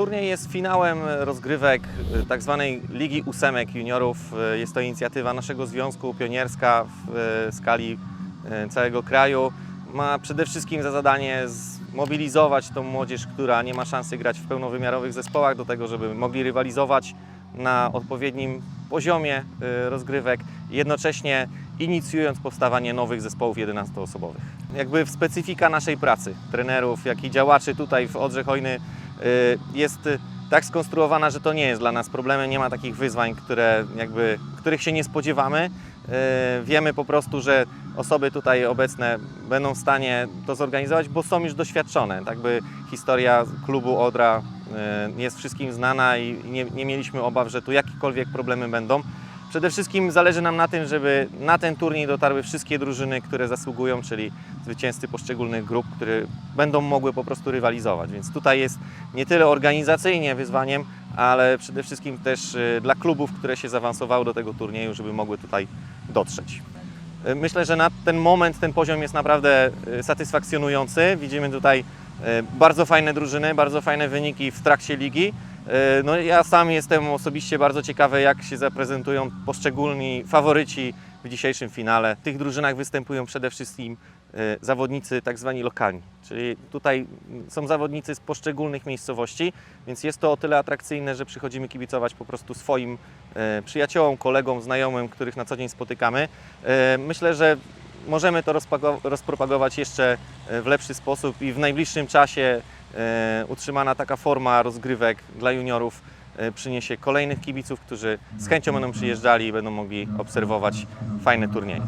Turniej jest finałem rozgrywek y, tak zwanej Ligi Ósemek Juniorów. Y, Jest to inicjatywa naszego związku pionierska w y, skali całego kraju. Ma przede wszystkim za zadanie zmobilizować tą młodzież, która nie ma szansy grać w pełnowymiarowych zespołach, do tego, żeby mogli rywalizować na odpowiednim poziomie rozgrywek, jednocześnie inicjując powstawanie nowych zespołów 11-osobowych. Jakby specyfika naszej pracy, trenerów, jak i działaczy tutaj w Odrze Hojny jest y, tak skonstruowana, że to nie jest dla nas problemem, nie ma takich wyzwań, które jakby, których się nie spodziewamy. Y, Wiemy po prostu, że osoby tutaj obecne będą w stanie to zorganizować, bo są już doświadczone. Tak by historia klubu Odra y, jest wszystkim znana i nie, nie mieliśmy obaw, że tu jakiekolwiek problemy będą. Przede wszystkim zależy nam na tym, żeby na ten turniej dotarły wszystkie drużyny, które zasługują, czyli zwycięzcy poszczególnych grup, które będą mogły po prostu rywalizować. Więc tutaj jest nie tyle organizacyjnie wyzwaniem, ale przede wszystkim też y, dla klubów, które się zaawansowały do tego turnieju, żeby mogły tutaj dotrzeć. Y, Myślę, że na ten moment ten poziom jest naprawdę y, satysfakcjonujący. Widzimy tutaj bardzo fajne drużyny, bardzo fajne wyniki w trakcie ligi. Y, No, ja sam jestem osobiście bardzo ciekawy, jak się zaprezentują poszczególni faworyci w dzisiejszym finale. W tych drużynach występują przede wszystkim y, zawodnicy tak zwani lokalni, czyli tutaj są zawodnicy z poszczególnych miejscowości, więc jest to o tyle atrakcyjne, że przychodzimy kibicować po prostu swoim e, przyjaciołom, kolegom, znajomym, których na co dzień spotykamy. E, Myślę, że możemy to rozpropagować jeszcze e, w lepszy sposób i w najbliższym czasie e, utrzymana taka forma rozgrywek dla juniorów e, przyniesie kolejnych kibiców, którzy z chęcią będą przyjeżdżali i będą mogli obserwować fajne turnieje.